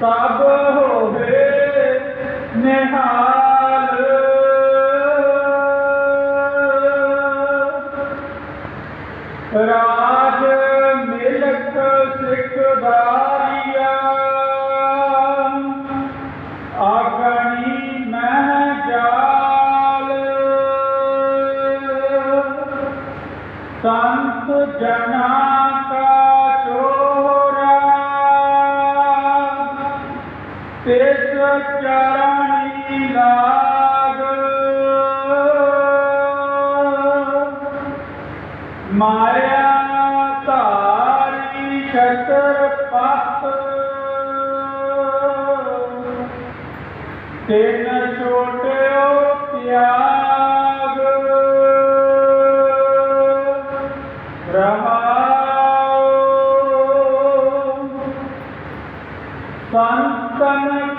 ਸਭ ਹੋਵੇ ਨਿਹਾਲ। ਸੰਤ ਜਨਾ ਕਾ ਚੋਰਾ। ਤਿਸ ਚਰਣੀ ਲਾਗ। ਮਾਇਆ ਧਾਰੀ ਛਤਰ ਪਤ। ਤਿਨ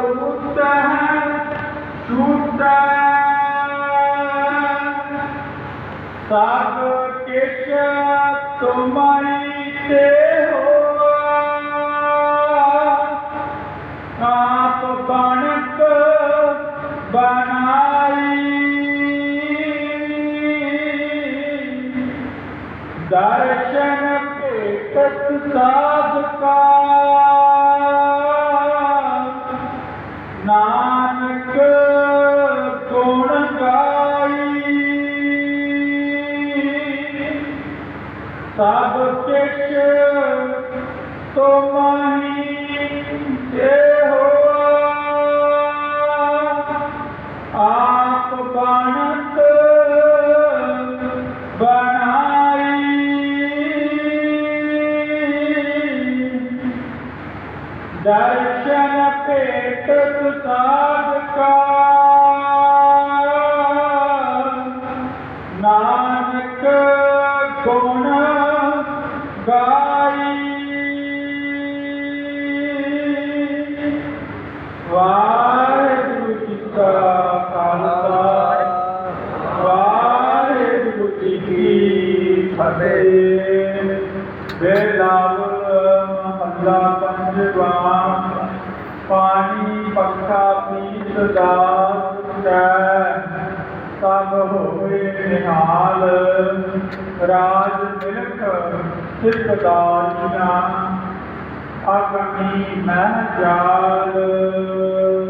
ਇਸ ਉਤਹ ਛੂਟੈ ਸਭ ਕਿਛ ਤੁਮਰੀ ਤੇ ਹੋਆ ਆਪ ਬਣਕ ਬਣਾਈ ਦਰਸ਼ਨ ਭੇਟਤ ਸਾਧਕਾ ਸਭ ਕਿਛ ਤੁਮਹੀ ਤੇ ਹੋਆ ਆਪ ਬਣਤ ਬਣਾਈ। ਦਰਸ਼ਨ ਭੇਟਤ ਸਾਧਕਾ ਨਾਨਕ ਪਾਣੀ ਪੱਖਾ ਪੀਤ ਦਾ ਕੈ ਸਭ ਹੋਏ ਨਿਹਾਲ। ਰਾਜ ਮਿਲਕ ਸਿੱਖ ਦਾਨੀਆਂ ਅਗਨੀ ਮਹਿ ਜਾਲ।